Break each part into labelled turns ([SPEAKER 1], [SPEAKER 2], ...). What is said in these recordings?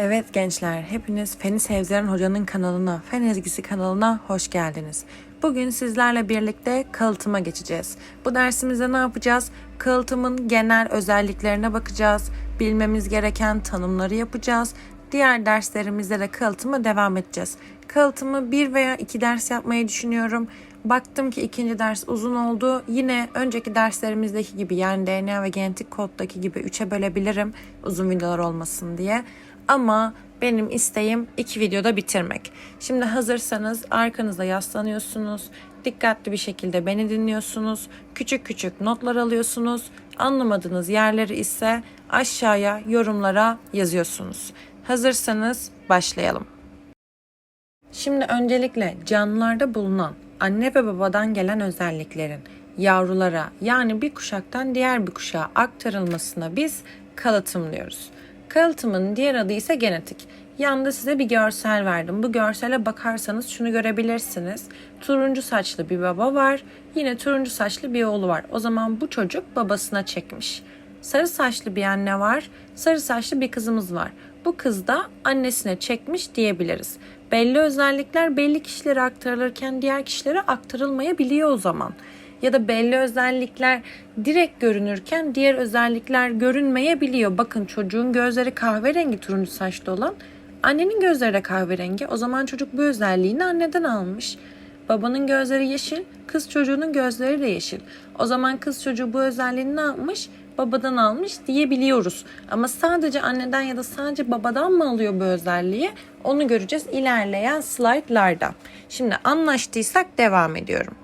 [SPEAKER 1] Evet gençler, hepiniz Feni Sevdiren Hoca'nın kanalına, Fen Ezgisi kanalına hoş geldiniz. Bugün sizlerle birlikte kalıtıma geçeceğiz. Bu dersimizde ne yapacağız? Kalıtımın genel özelliklerine bakacağız. Bilmemiz gereken tanımları yapacağız. Diğer derslerimizde de kalıtıma devam edeceğiz. Kalıtımı bir veya iki ders yapmayı düşünüyorum. Baktım ki ikinci ders uzun oldu. Yine önceki derslerimizdeki gibi yani DNA ve genetik koddaki gibi üçe bölebilirim uzun videolar olmasın diye. Ama benim isteğim iki videoda bitirmek. Şimdi hazırsanız arkanıza yaslanıyorsunuz. Dikkatli bir şekilde beni dinliyorsunuz. Küçük küçük notlar alıyorsunuz. Anlamadığınız yerleri ise aşağıya yorumlara yazıyorsunuz. Hazırsanız başlayalım. Şimdi öncelikle canlılarda bulunan anne ve babadan gelen özelliklerin yavrulara yani bir kuşaktan diğer bir kuşağa aktarılmasına biz kalıtım diyoruz. Kalıtımın diğer adı ise genetik. Yanında size bir görsel verdim. Bu görsele bakarsanız şunu görebilirsiniz. Turuncu saçlı bir baba var. Yine turuncu saçlı bir oğlu var. O zaman bu çocuk babasına çekmiş. Sarı saçlı bir anne var. Sarı saçlı bir kızımız var. Bu kız da annesine çekmiş diyebiliriz. Belli özellikler belli kişilere aktarılırken diğer kişilere aktarılmayabiliyor o zaman. Ya da belli özellikler direkt görünürken diğer özellikler görünmeyebiliyor. Bakın çocuğun gözleri kahverengi turuncu saçlı olan annenin gözleri de kahverengi. O zaman çocuk bu özelliğini anneden almış. Babanın gözleri yeşil, kız çocuğunun gözleri de yeşil. O zaman kız çocuğu bu özelliğini ne yapmış? Babadan almış diyebiliyoruz. Ama sadece anneden ya da sadece babadan mı alıyor bu özelliği? Onu göreceğiz ilerleyen slaytlarda. Şimdi anlaştıysak devam ediyorum.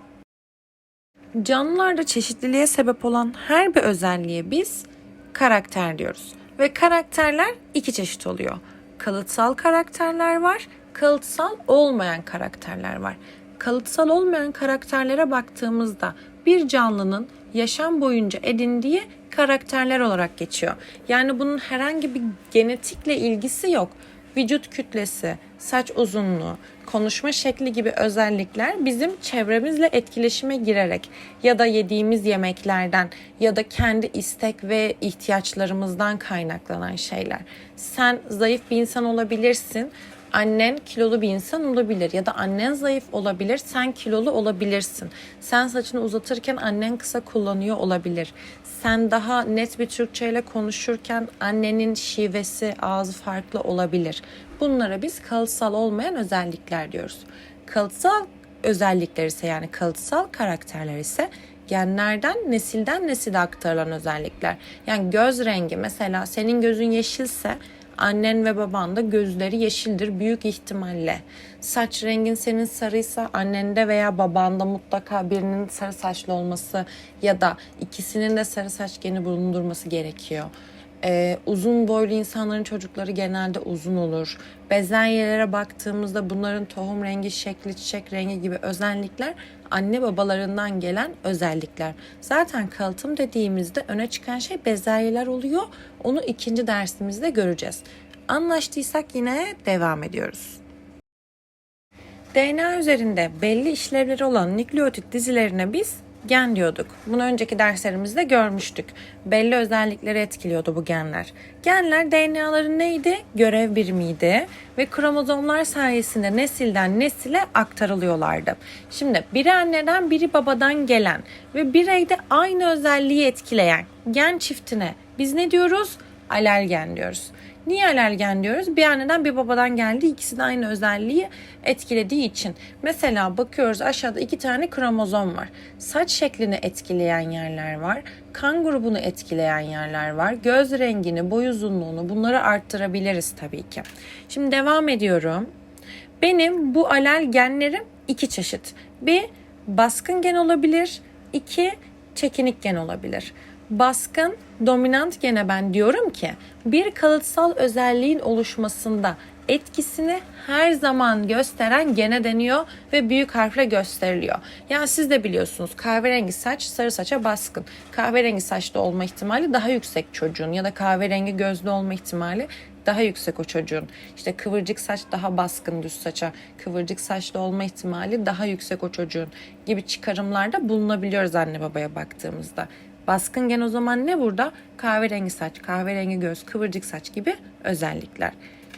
[SPEAKER 1] Canlılarda çeşitliliğe sebep olan her bir özelliğe biz karakter diyoruz. Ve karakterler iki çeşit oluyor. Kalıtsal karakterler var, kalıtsal olmayan karakterler var. Kalıtsal olmayan karakterlere baktığımızda bir canlının yaşam boyunca edindiği karakterler olarak geçiyor. Yani bunun herhangi bir genetikle ilgisi yok vücut kütlesi, saç uzunluğu, konuşma şekli gibi özellikler bizim çevremizle etkileşime girerek ya da yediğimiz yemeklerden ya da kendi istek ve ihtiyaçlarımızdan kaynaklanan şeyler. Sen zayıf bir insan olabilirsin annen kilolu bir insan olabilir ya da annen zayıf olabilir, sen kilolu olabilirsin. Sen saçını uzatırken annen kısa kullanıyor olabilir. Sen daha net bir Türkçe ile konuşurken annenin şivesi, ağzı farklı olabilir. Bunlara biz kalıtsal olmayan özellikler diyoruz. Kalıtsal özellikler ise yani kalıtsal karakterler ise genlerden nesilden nesile aktarılan özellikler. Yani göz rengi mesela senin gözün yeşilse annen ve baban da gözleri yeşildir büyük ihtimalle. Saç rengin senin sarıysa annende veya babanda mutlaka birinin sarı saçlı olması ya da ikisinin de sarı saç geni bulundurması gerekiyor. Ee, uzun boylu insanların çocukları genelde uzun olur. Bezelyelere baktığımızda bunların tohum rengi, şekli, çiçek rengi gibi özellikler anne babalarından gelen özellikler. Zaten kalıtım dediğimizde öne çıkan şey bezelyeler oluyor. Onu ikinci dersimizde göreceğiz. Anlaştıysak yine devam ediyoruz. DNA üzerinde belli işlevleri olan nükleotit dizilerine biz gen diyorduk. Bunu önceki derslerimizde görmüştük. Belli özellikleri etkiliyordu bu genler. Genler DNA'ların neydi? Görev birimiydi ve kromozomlar sayesinde nesilden nesile aktarılıyorlardı. Şimdi biri anneden biri babadan gelen ve bireyde aynı özelliği etkileyen gen çiftine biz ne diyoruz? Alergen diyoruz. Niye alergen diyoruz? Bir anneden bir babadan geldi. İkisi de aynı özelliği etkilediği için. Mesela bakıyoruz aşağıda iki tane kromozom var. Saç şeklini etkileyen yerler var. Kan grubunu etkileyen yerler var. Göz rengini, boy uzunluğunu bunları arttırabiliriz tabii ki. Şimdi devam ediyorum. Benim bu alel genlerim iki çeşit. Bir baskın gen olabilir. iki çekinik gen olabilir baskın dominant gene ben diyorum ki bir kalıtsal özelliğin oluşmasında etkisini her zaman gösteren gene deniyor ve büyük harfle gösteriliyor. Yani siz de biliyorsunuz kahverengi saç sarı saça baskın. Kahverengi saçlı olma ihtimali daha yüksek çocuğun ya da kahverengi gözlü olma ihtimali daha yüksek o çocuğun. İşte kıvırcık saç daha baskın düz saça, kıvırcık saçlı olma ihtimali daha yüksek o çocuğun gibi çıkarımlarda bulunabiliyoruz anne babaya baktığımızda. Baskın gen o zaman ne burada? Kahverengi saç, kahverengi göz, kıvırcık saç gibi özellikler.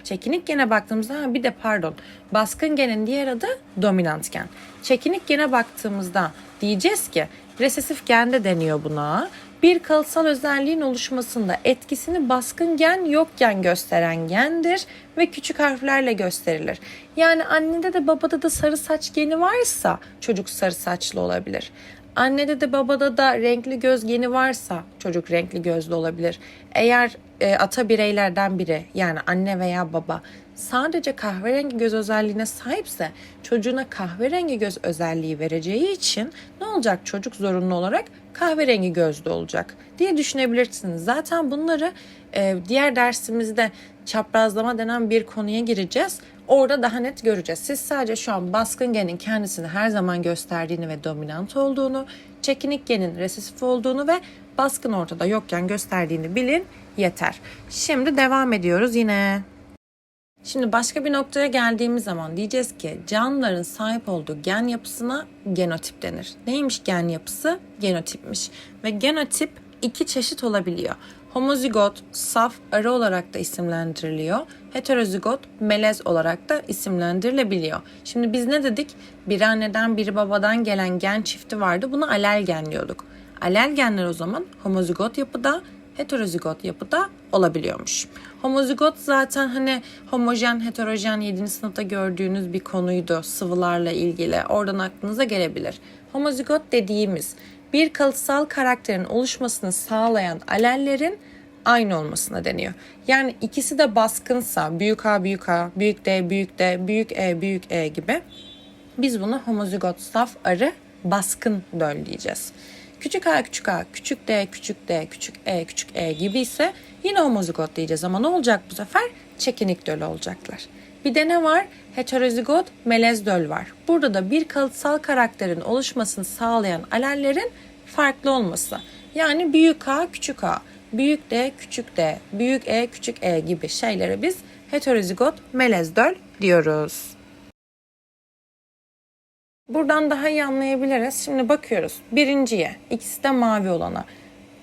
[SPEAKER 1] Çekinik gene baktığımızda bir de pardon baskın genin diğer adı dominant gen. Çekinik gene baktığımızda diyeceğiz ki resesif gen de deniyor buna. Bir kalıtsal özelliğin oluşmasında etkisini baskın gen yokken gösteren gendir ve küçük harflerle gösterilir. Yani annede de babada da sarı saç geni varsa çocuk sarı saçlı olabilir. Annede de babada da renkli göz geni varsa çocuk renkli gözlü olabilir. Eğer e, ata bireylerden biri yani anne veya baba sadece kahverengi göz özelliğine sahipse çocuğuna kahverengi göz özelliği vereceği için ne olacak çocuk zorunlu olarak kahverengi gözlü olacak diye düşünebilirsiniz. Zaten bunları e, diğer dersimizde çaprazlama denen bir konuya gireceğiz. Orada daha net göreceğiz. Siz sadece şu an baskın genin kendisini her zaman gösterdiğini ve dominant olduğunu, çekinik genin resesif olduğunu ve baskın ortada yokken gösterdiğini bilin yeter. Şimdi devam ediyoruz yine. Şimdi başka bir noktaya geldiğimiz zaman diyeceğiz ki canlıların sahip olduğu gen yapısına genotip denir. Neymiş gen yapısı? Genotipmiş. Ve genotip iki çeşit olabiliyor. Homozigot, saf, arı olarak da isimlendiriliyor. Heterozigot, melez olarak da isimlendirilebiliyor. Şimdi biz ne dedik? Bir anneden biri babadan gelen gen çifti vardı. Buna alel gen diyorduk. Alel genler o zaman homozigot yapıda, heterozigot yapıda olabiliyormuş. Homozigot zaten hani homojen, heterojen 7. sınıfta gördüğünüz bir konuydu sıvılarla ilgili. Oradan aklınıza gelebilir. Homozigot dediğimiz bir kalıtsal karakterin oluşmasını sağlayan alellerin aynı olmasına deniyor. Yani ikisi de baskınsa büyük A büyük A, büyük D büyük D, büyük E büyük E gibi biz buna homozigot saf arı baskın döl diyeceğiz. Küçük a küçük a, küçük d küçük d, küçük e küçük e gibi ise yine homozigot diyeceğiz ama ne olacak bu sefer? Çekinik döl olacaklar. Bir de ne var? Heterozigot melez döl var. Burada da bir kalıtsal karakterin oluşmasını sağlayan alellerin farklı olması. Yani büyük a küçük a, büyük d küçük d, büyük e küçük e gibi şeylere biz heterozigot melez döl diyoruz. Buradan daha iyi anlayabiliriz. Şimdi bakıyoruz. Birinciye, ikisi de mavi olana.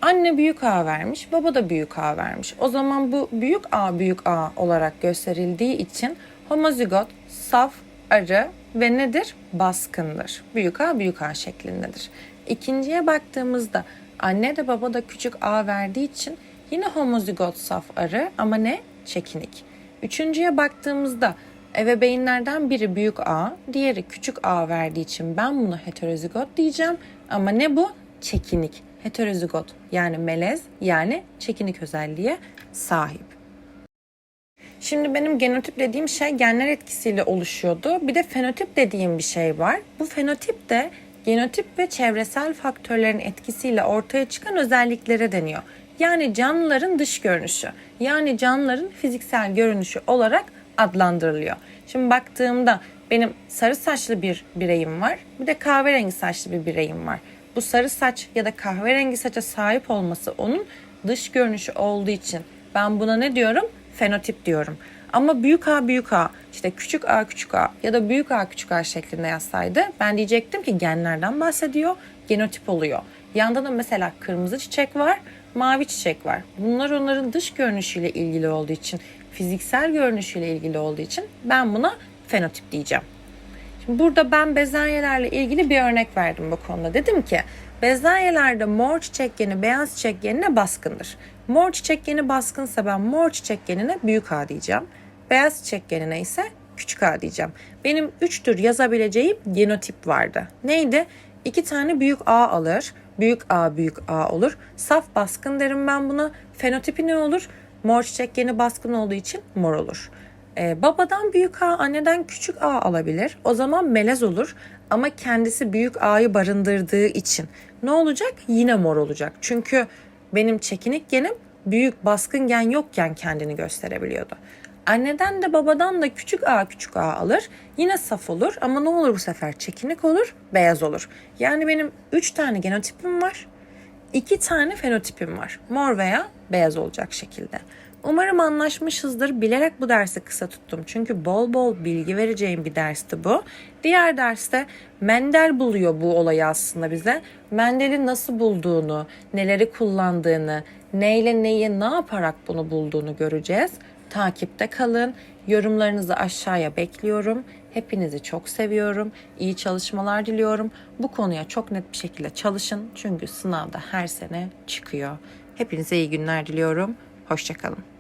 [SPEAKER 1] Anne büyük A vermiş, baba da büyük A vermiş. O zaman bu büyük A büyük A olarak gösterildiği için homozigot, saf, arı ve nedir? Baskındır. Büyük A büyük A şeklindedir. İkinciye baktığımızda anne de baba da küçük A verdiği için yine homozigot, saf, arı ama ne? Çekinik. Üçüncüye baktığımızda Ebeveynlerden biri büyük A, diğeri küçük A verdiği için ben buna heterozigot diyeceğim. Ama ne bu? Çekinik. Heterozigot yani melez yani çekinik özelliğe sahip. Şimdi benim genotip dediğim şey genler etkisiyle oluşuyordu. Bir de fenotip dediğim bir şey var. Bu fenotip de genotip ve çevresel faktörlerin etkisiyle ortaya çıkan özelliklere deniyor. Yani canlıların dış görünüşü, yani canlıların fiziksel görünüşü olarak adlandırılıyor. Şimdi baktığımda benim sarı saçlı bir bireyim var. Bir de kahverengi saçlı bir bireyim var. Bu sarı saç ya da kahverengi saça sahip olması onun dış görünüşü olduğu için ben buna ne diyorum? Fenotip diyorum. Ama büyük A büyük A, işte küçük A küçük A ya da büyük A küçük A şeklinde yazsaydı ben diyecektim ki genlerden bahsediyor, genotip oluyor. Yanda da mesela kırmızı çiçek var, mavi çiçek var. Bunlar onların dış görünüşüyle ilgili olduğu için fiziksel görünüşüyle ilgili olduğu için ben buna fenotip diyeceğim. Şimdi burada ben bezelyelerle ilgili bir örnek verdim bu konuda. Dedim ki bezelyelerde mor çiçek geni beyaz çiçek genine baskındır. Mor çiçek geni baskınsa ben mor çiçek genine büyük A diyeceğim. Beyaz çiçek genine ise küçük A diyeceğim. Benim üç tür yazabileceğim genotip vardı. Neydi? İki tane büyük A alır. Büyük A büyük A olur. Saf baskın derim ben buna. Fenotipi ne olur? Mor çiçek geni baskın olduğu için mor olur. Ee, babadan büyük A, anneden küçük A alabilir. O zaman melez olur ama kendisi büyük A'yı barındırdığı için ne olacak? Yine mor olacak. Çünkü benim çekinik genim büyük baskın gen yokken kendini gösterebiliyordu. Anneden de babadan da küçük a küçük a alır. Yine saf olur ama ne olur bu sefer? Çekinik olur, beyaz olur. Yani benim 3 tane genotipim var. 2 tane fenotipim var. Mor veya beyaz olacak şekilde. Umarım anlaşmışızdır. Bilerek bu dersi kısa tuttum. Çünkü bol bol bilgi vereceğim bir dersti bu. Diğer derste Mendel buluyor bu olayı aslında bize. Mendel'in nasıl bulduğunu, neleri kullandığını, neyle neyi ne yaparak bunu bulduğunu göreceğiz. Takipte kalın. Yorumlarınızı aşağıya bekliyorum. Hepinizi çok seviyorum. İyi çalışmalar diliyorum. Bu konuya çok net bir şekilde çalışın. Çünkü sınavda her sene çıkıyor. Hepinize iyi günler diliyorum. Hoşçakalın.